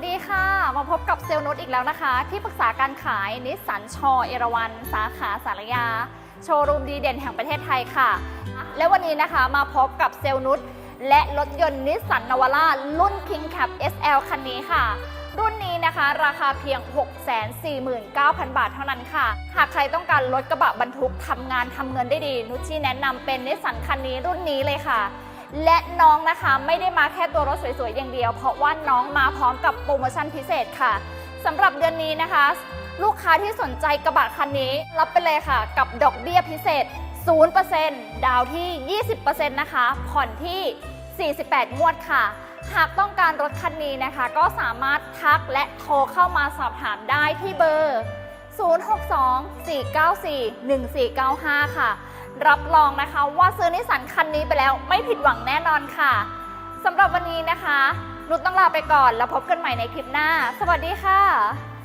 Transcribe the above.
วัสดีค่ะ มาพบกับเซลล์นุชอีกแล้วนะคะ ที่ปรึกษาการขายนิสสันชอเอราวัน สาขาสารยา โชว์รูมดีเด่นแห่งประเทศไทยค่ะ และวันนี้นะคะมาพบกับเซลล์นุชและรถยนต์นิสสันนวาร่ารุ่น King Cap SL คันนี้ค่ะ รุ่นนี้นะคะราคาเพียง 649,000 บาทเท่านั้นค่ะ หากใครต้องการรถกระบะบรรทุกทำงานทำเงินได้ดี นุชชี่แนะนำเป็นนิสสันคันนี้รุ่นนี้เลยค่ะ และน้องนะคะไม่ได้มาแค่ตัวรถสวยๆอย่างเดียว เพราะว่าน้องมาพร้อมกับโปรโมชั่นพิเศษค่ะสำหรับเดือนนี้นะคะ ลูกค้าที่สนใจกระบะคันนี้ รับไปเลยค่ะ กับดอกเบี้ยพิเศษ 0%ดาวที่ 20%นะคะ ผ่อนที่ 48 งวดค่ะ หากต้องการรถคันนี้นะคะ ก็สามารถทักและโทรเข้ามาสอบถามได้ที่เบอร์ 062-494-1495 ค่ะ รับรองนะคะว่าซื้อนิสสันคันนี้ไปแล้วไม่ผิดหวังแน่นอนค่ะสำหรับวันนี้นะคะนุชต้องลาไปก่อนแล้วพบกันใหม่ในคลิปหน้า สวัสดีค่ะ